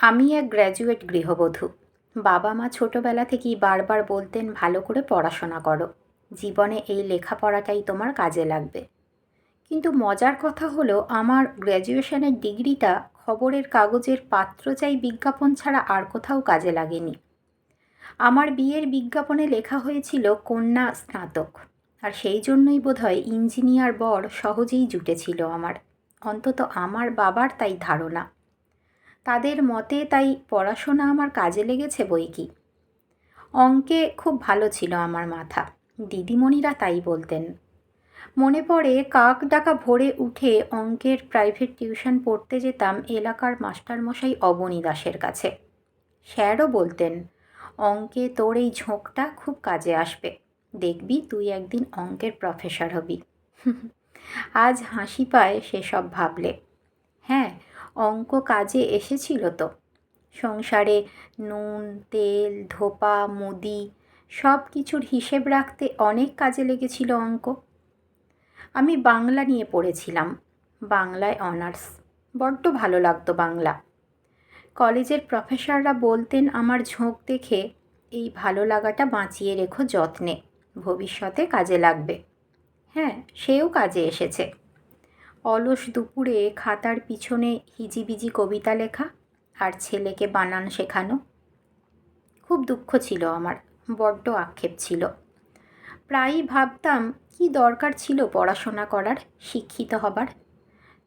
আমি এক গ্র্যাজুয়েট গৃহবধূ। বাবা মা ছোটোবেলা থেকেই বারবার বলতেন, ভালো করে পড়াশোনা করো। জীবনে এই লেখাপড়াটাই তোমার কাজে লাগবে। কিন্তু মজার কথা হলো, আমার গ্র্যাজুয়েশনের ডিগ্রিটা খবরের কাগজের পাত্র চাই বিজ্ঞাপন ছাড়া আর কোথাও কাজে লাগেনি। আমার বিয়ের বিজ্ঞাপনে লেখা হয়েছিল, কন্যা স্নাতক। আর সেই জন্যই বোধহয় ইঞ্জিনিয়ার বর সহজেই জুটেছিল আমার। অন্তত আমার বাবার তাই ধারণা। তাদের মতে তাই পড়াশোনা আমার কাজে লেগেছে বই কি। অঙ্কে খুব ভালো ছিল আমার মাথা, দিদিমণিরা তাই বলতেন। মনে পড়ে কাক ডাকা ভোরে উঠে অঙ্কের প্রাইভেট টিউশন পড়তে যেতাম এলাকার মাস্টারমশাই অবনী দাসের কাছে। স্যারও বলতেন, অঙ্কে তোর এই ঝোঁকটা খুব কাজে আসবে। দেখবি তুই একদিন অঙ্কের প্রফেসর হবি। আজ হাসি পায় সেসব ভাবলে। হ্যাঁ অঙ্ক কাজে এসেছিল তো। সংসারে নুন, তেল, ধোপা, মুদি সব কিছুর হিসেব রাখতে অনেক কাজে লেগেছিল অঙ্ক। আমি বাংলা নিয়ে পড়েছিলাম, বাংলায় অনার্স। বড্ড ভালো লাগতো বাংলা। কলেজের প্রফেসররা বলতেন, আমার ঝোঁক দেখে এই ভালো লাগাটা বাঁচিয়ে রেখো যত্নে, ভবিষ্যতে কাজে লাগবে। হ্যাঁ সেও কাজে এসেছে। অলস দুপুরে খাতার পিছনে হিজিবিজি কবিতা লেখা আর ছেলেকে বানান শেখানো। খুব দুঃখ ছিল আমার, বড্ড আক্ষেপ ছিল। প্রায়ই ভাবতাম, কি দরকার ছিল পড়াশোনা করার, শিক্ষিত হবার?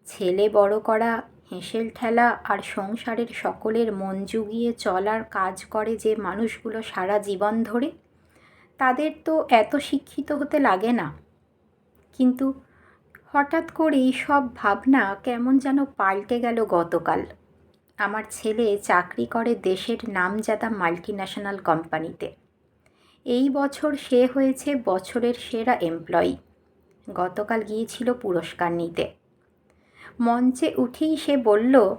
ছেলে বড় করা, হেঁসেল ঠেলা আর সংসারের সকলের মন জুগিয়ে চলার কাজ করে যে মানুষগুলো সারা জীবন ধরে, তাদের তো এত শিক্ষিত হতে লাগে না। কিন্তু হঠাৎ করেই সব ভাবনা কেমন যেন পাল্টে গেল গতকাল। আমার ছেলে চাকরি করে দেশের নামজাদা মাল্টি ন্যাশনাল কোম্পানিতে এই বছর সে হয়েছে বছরের সেরা এমপ্লয়ি গতকাল গিয়েছিল পুরস্কার নিতে। মঞ্চে উঠেই সে বলল,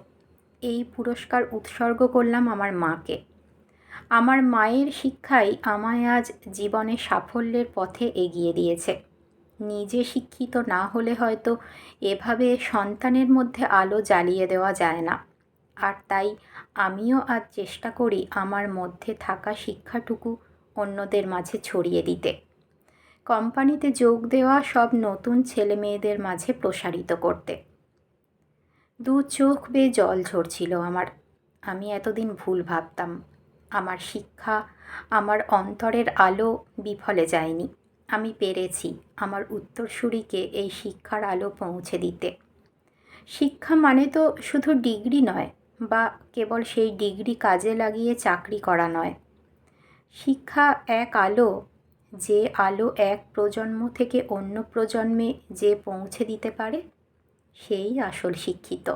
এই পুরস্কার উৎসর্গ করলাম আমার মাকে। আমার মায়ের শিক্ষাই আমায় আজ জীবনে সাফল্যের পথে এগিয়ে দিয়েছে। নিজে শিক্ষিত না হলে হয়তো এভাবে সন্তানের মধ্যে আলো জ্বালিয়ে দেওয়া যায় না। আর তাই আমিও আজ চেষ্টা করি আমার মধ্যে থাকা শিক্ষাটুকু অন্যদের মাঝে ছড়িয়ে দিতে। কোম্পানিতে যোগ দেওয়া সব নতুন ছেলে মেয়েদের মাঝে প্রসারিত করতে। দু চোখ বেয়ে জল ঝরছিল আমার। আমি এতদিন ভুল ভাবতাম। আমার শিক্ষা, আমার অন্তরের আলো বিফলে যায়নি। আমি পেরেছি আমার উত্তরসূরিকে এই শিক্ষার আলো পৌঁছে দিতে। শিক্ষা মানে তো শুধু ডিগ্রি নয়, বা কেবল সেই ডিগ্রি কাজে লাগিয়ে চাকরি করা নয়। শিক্ষা এক আলো, যে আলো এক প্রজন্ম থেকে অন্য প্রজন্মে যে পৌঁছে দিতে পারে, সেই আসল শিক্ষিত।